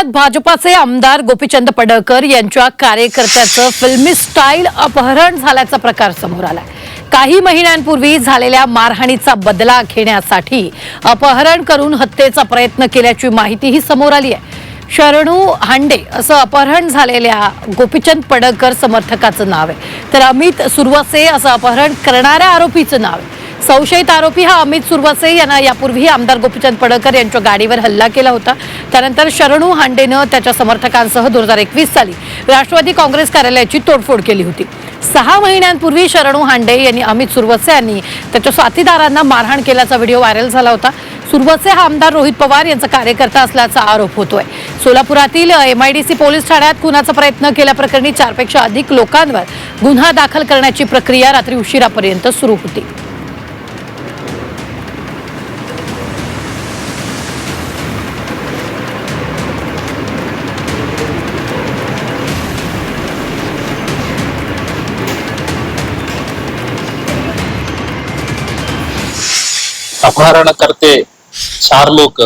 औरंगाबाद भाजपाचे आमदार गोपीचंद पडळकर यांच्या कार्यकर्त्याचं फिल्मी स्टाईल अपहरण झाल्याचा प्रकार समोर आलाय. काही महिन्यांपूर्वी झालेल्या मारहाणीचा बदला घेण्यासाठी अपहरण करून हत्येचा प्रयत्न केल्याची माहितीही समोर आली आहे. शरणू हांडे असं अपहरण झालेल्या गोपीचंद पडळकर समर्थकाचं नाव आहे. तर अमित सुरवसे असं अपहरण करणाऱ्या आरोपीचं नाव आहे. संशयित आरोपी हा अमित सुरवसे यांना यापूर्वी आमदार गोपीचंद पडळकर यांच्या गाडीवर हल्ला केला होता. त्यानंतर शरणू हांडेनं त्याच्या समर्थकांसह दोन हजार एकवीस साली राष्ट्रवादी काँग्रेस कार्यालयाची तोडफोड केली होती. सहा महिन्यांपूर्वी शरणू हांडे यांनी अमित सुरवसे यांनी त्याच्या साथीदारांना मारहाण केल्याचा व्हिडिओ व्हायरल झाला होता. सुरवसे हा आमदार रोहित पवार यांचा कार्यकर्ता असल्याचा आरोप होतोय. सोलापुरातील एमआयडीसी पोलीस ठाण्यात खुनाचा प्रयत्न केल्याप्रकरणी चारपेक्षा अधिक लोकांवर गुन्हा दाखल करण्याची प्रक्रिया रात्री उशिरापर्यंत सुरू होती. अपहरणकर्ते चार लोक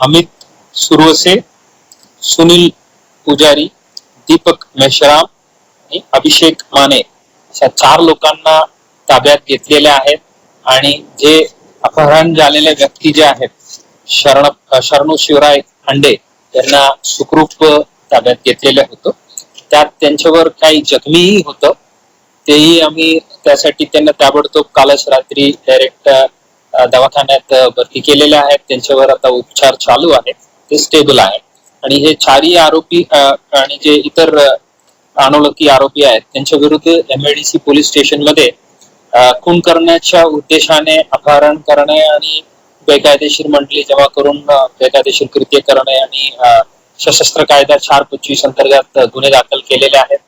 अमित सुरवसे सुनील पुजारी दीपक मेश्राम आणि अभिषेक माने अशा चार लोकांना ताब्यात घेतलेल्या आहेत आणि जे अपहरण झालेले व्यक्ती जे आहेत शरण शरणू शिवराय खांडे यांना सुखरूप ताब्यात घेतलेलं होतं. त्यात त्यांच्यावर काही जखमीही होतं. तेही आम्ही त्यासाठी त्यांना ताबडतोब कालच रात्री डायरेक्ट दवाखान्यात भरती केलेल्या आहेत. त्यांच्यावर आता उपचार चालू आहेत. ते स्टेबल आहे आणि हे चारही आरोपी आणि जे इतर अनोळखी आरोपी आहेत त्यांच्या विरुद्ध एमएडीसी पोलीस स्टेशनमध्ये खून करण्याच्या उद्देशाने अपहरण करणे आणि बेकायदेशीर मंडळी जमा करून बेकायदेशीर कृत्य करणे आणि सशस्त्र कायदा चार पंचवीस अंतर्गत गुन्हे दाखल केलेले आहेत.